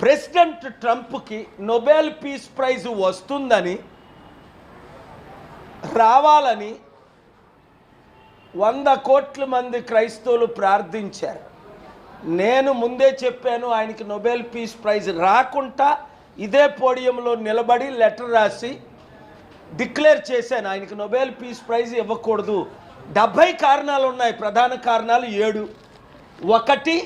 President ట్రంప్కి Nobel peace prize వస్తుందని రావాలని వంద కోట్ల మంది క్రైస్తవులు ప్రార్థించారు. నేను ముందే చెప్పాను ఆయనకి నొబెల్ పీస్ ప్రైజ్ రాకుండా ఇదే పోడియంలో నిలబడి లెటర్ రాసి డిక్లేర్ చేశాను. ఆయనకి నొబెల్ పీస్ ప్రైజ్ ఇవ్వకూడదు. డెబ్భై కారణాలు ఉన్నాయి. ప్రధాన కారణాలు ఏడు. ఒకటి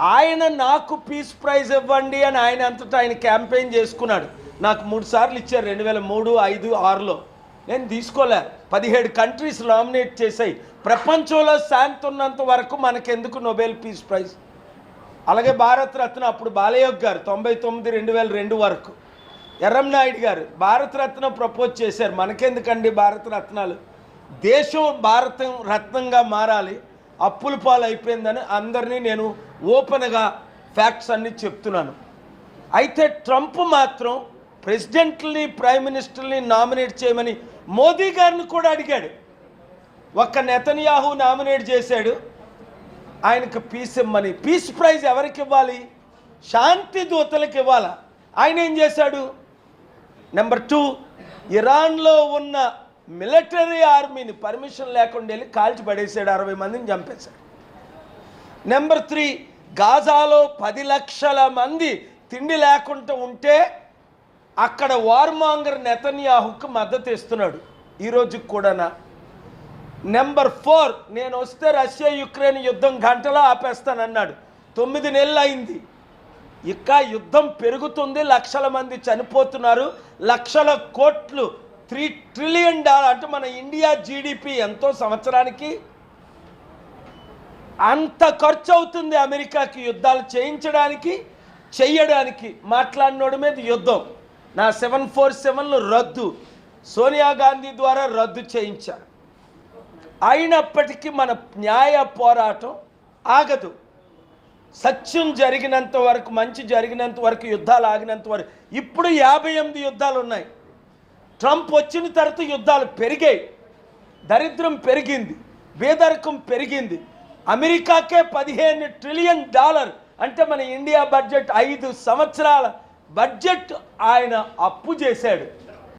ఆయన నాకు పీస్ ప్రైజ్ ఇవ్వండి అని ఆయన అంతటా ఆయన క్యాంపెయిన్ చేసుకున్నాడు. నాకు మూడు సార్లు ఇచ్చారు రెండు వేల మూడు ఐదు ఆరులో. నేను తీసుకోలే. పదిహేడు కంట్రీస్ నామినేట్ చేశాయి. ప్రపంచంలో శాంతి ఉన్నంత వరకు మనకెందుకు నొబెల్ పీస్ ప్రైజ్ అలాగే భారతరత్న అప్పుడు బాలయోగ్ గారు తొంభై తొమ్మిది రెండు వేల రెండు వరకు. ఎర్రం నాయుడు గారు భారతరత్న ప్రపోజ్ చేశారు. మనకెందుకండి భారతరత్నాలు? దేశం భారత రత్నంగా మారాలి. అప్పుల పాలు అయిపోయిందని అందరినీ నేను ఓపెన్గా ఫ్యాక్ట్స్ అన్నీ చెప్తున్నాను. అయితే ట్రంప్ మాత్రం ప్రెసిడెంట్ని ప్రైమ్ మినిస్టర్ని నామినేట్ చేయమని మోదీ గారిని కూడా అడిగాడు. ఒక్క నెతన్యాహు నామినేట్ చేశాడు. ఆయనకు పీస్ ఇమ్మని. పీస్ ప్రైజ్ ఎవరికి ఇవ్వాలి? శాంతి దూతలకు ఇవ్వాలా? ఆయన ఏం చేశాడు? నెంబర్ టూ ఇరాన్లో ఉన్న మిలిటరీ ఆర్మీని పర్మిషన్ లేకుండా వెళ్ళి కాల్చి పడేసాడు అరవై మందిని చంపేశాడు. నెంబర్ త్రీ గాజాలో పది లక్షల మంది తిండి లేకుండా ఉంటే అక్కడ వార్మాంగర్ నెతన్యాహుకు మద్దతు ఇస్తున్నాడు. ఈరోజు కూడానా. నెంబర్ ఫోర్ నేను వస్తే రష్యా యుక్రెయిన్ యుద్ధం గంటలో ఆపేస్తానన్నాడు. తొమ్మిది నెలలు అయింది. ఇంకా యుద్ధం పెరుగుతుంది లక్షల మంది చనిపోతున్నారు లక్షల కోట్లు త్రీ ట్రిలియన్ డాలర్ అంటే మన ఇండియా జీడిపి ఎంతో సంవత్సరానికి అంత ఖర్చు అవుతుంది అమెరికాకి యుద్ధాలు చేయించడానికి చెయ్యడానికి. మాట్లాడినోడి మీద యుద్ధం. నా సెవెన్ ఫోర్ సెవెన్లు రద్దు. సోనియా గాంధీ ద్వారా రద్దు చేయించారు అయినప్పటికీ మన న్యాయ పోరాటం ఆగదు. సత్యం జరిగినంత వరకు మంచి జరిగినంత వరకు యుద్ధాలు ఆగినంత వరకు. ఇప్పుడు యాభై ఎనిమిది యుద్ధాలు ఉన్నాయి. ట్రంప్ వచ్చిన తర్వాత యుద్ధాలు పెరిగాయి. దరిద్రం పెరిగింది. పేదరికం పెరిగింది. అమెరికాకే పదిహేను ట్రిలియన్ డాలర్ అంటే మన ఇండియా బడ్జెట్ ఐదు సంవత్సరాల బడ్జెట్ ఆయన అప్పు చేశాడు.